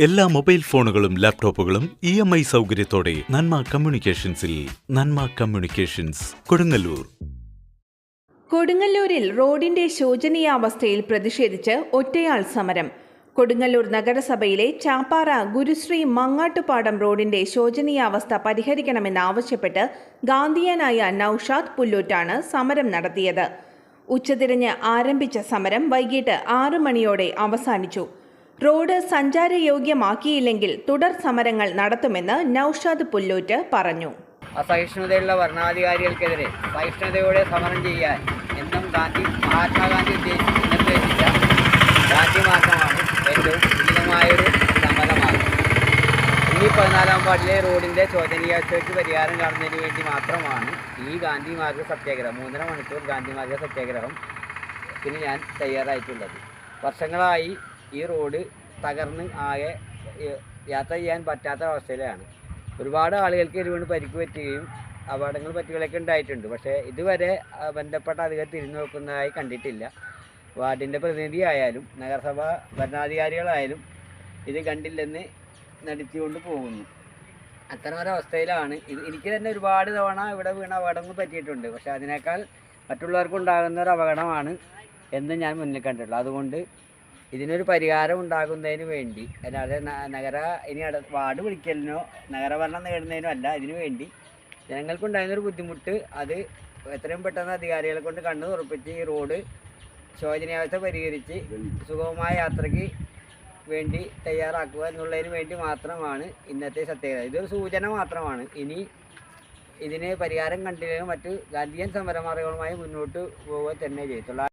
എല്ലാ മൊബൈൽ ഫോണുകളും ലാപ്ടോപ്പുകളും ഇ എം ഐ സൗകര്യത്തോടെ നന്മ കമ്മ്യൂണിക്കേഷൻസിൽ നന്മ കമ്മ്യൂണിക്കേഷൻസ് കൊടുങ്ങല്ലൂർ. കൊടുങ്ങല്ലൂരിൽ റോഡിന്റെ ശോചനീയാവസ്ഥയിൽ പ്രതിഷേധിച്ച് ഒറ്റയാൾ സമരം. കൊടുങ്ങല്ലൂർ നഗരസഭയിലെ ചാപ്പാറ ഗുരുശ്രീ മങ്ങാട്ടുപാടം റോഡിന്റെ ശോചനീയാവസ്ഥ പരിഹരിക്കണമെന്നാവശ്യപ്പെട്ട് ഗാന്ധിയനായ നൌഷാദ് പുല്ലൂറ്റാണ് സമരം നടത്തിയത്. ഉച്ചതിരിഞ്ഞ് ആരംഭിച്ച സമരം വൈകിട്ട് ആറു മണിയോടെ അവസാനിച്ചു. റോഡ് സഞ്ചാരയോഗ്യമാക്കിയില്ലെങ്കിൽ തുടർ സമരങ്ങൾ നടത്തുമെന്ന് നൌഷാദ് പുല്ലൂറ്റ് പറഞ്ഞു. അസഹിഷ്ണുതയുള്ള ഭരണാധികാരികൾക്കെതിരെ സഹിഷ്ണുതയോടെ സമരം ചെയ്യാൻ എന്നും ഗാന്ധി മഹാത്മാഗാന്ധി നിർദ്ദേശിച്ച ഗാന്ധി മാസമാണ് ഏറ്റവും ഉചിതമായൊരു സമരമാർഗം. ഈ പതിനാലാം വാർഡിലെ റോഡിന്റെ ചോദനീയാഴ്ചയ്ക്ക് പരിഹാരം കാണുന്നതിന് വേണ്ടി മാത്രമാണ് ഈ ഗാന്ധി മാർഗ സത്യാഗ്രഹം മൂന്നര മണിക്കൂർ ഗാന്ധി മാർഗ സത്യാഗ്രഹം പിന്നെ ഞാൻ തയ്യാറായിട്ടുള്ളത്. വർഷങ്ങളായി ഈ റോഡ് തകർന്ന് ആകെ യാത്ര ചെയ്യാൻ പറ്റാത്ത അവസ്ഥയിലാണ്. ഒരുപാട് ആളുകൾക്ക് ഇതുകൊണ്ട് പരിക്ക് പറ്റുകയും അപകടങ്ങൾ പറ്റുകളൊക്കെ ഉണ്ടായിട്ടുണ്ട്. പക്ഷേ ഇതുവരെ ബന്ധപ്പെട്ട അധികം തിരിഞ്ഞു നോക്കുന്നതായി കണ്ടിട്ടില്ല. വാർഡിന്റെ പ്രതിനിധി ആയാലും നഗരസഭ ഭരണാധികാരികളായാലും ഇത് കണ്ടില്ലെന്ന് നടിച്ചുകൊണ്ട് പോകുന്നു. അത്തരം ഒരവസ്ഥയിലാണ് ഇത് എനിക്ക് തന്നെ ഒരുപാട് തവണ ഇവിടെ വീണ അപകടങ്ങൾ പറ്റിയിട്ടുണ്ട്. പക്ഷേ അതിനേക്കാൾ മറ്റുള്ളവർക്ക് ഉണ്ടാകുന്ന ഒരു അപകടമാണ് എന്ന് ഞാൻ മുന്നിൽ കണ്ടിട്ടുള്ളത് അതുകൊണ്ട് ഇതിനൊരു പരിഹാരം ഉണ്ടാകുന്നതിന് വേണ്ടി അല്ലാതെ നഗര ഇനി അട വാർഡ് വിളിക്കലിനോ നഗരഭരണം നേടുന്നതിനോ അല്ല ഇതിനു വേണ്ടി ജനങ്ങൾക്കുണ്ടായിരുന്നൊരു ബുദ്ധിമുട്ട് അത് എത്രയും പെട്ടെന്ന് അധികാരികളെ കൊണ്ട് കണ്ണു തുറപ്പിച്ച് ഈ റോഡ് ശോചനീയാവസ്ഥ പരിഹരിച്ച് സുഗമമായ യാത്രയ്ക്ക് വേണ്ടി തയ്യാറാക്കുക എന്നുള്ളതിന് വേണ്ടി മാത്രമാണ് ഇന്നത്തെ സത്യാഗ്രഹം ഇതൊരു സൂചന മാത്രമാണ്. ഇനി ഇതിന് പരിഹാരം കണ്ടില്ലെങ്കിൽ മറ്റ് ഗാന്ധിയൻ സമരമാർഗങ്ങളുമായി മുന്നോട്ട് പോവുക തന്നെ ചെയ്യത്തുള്ളൂ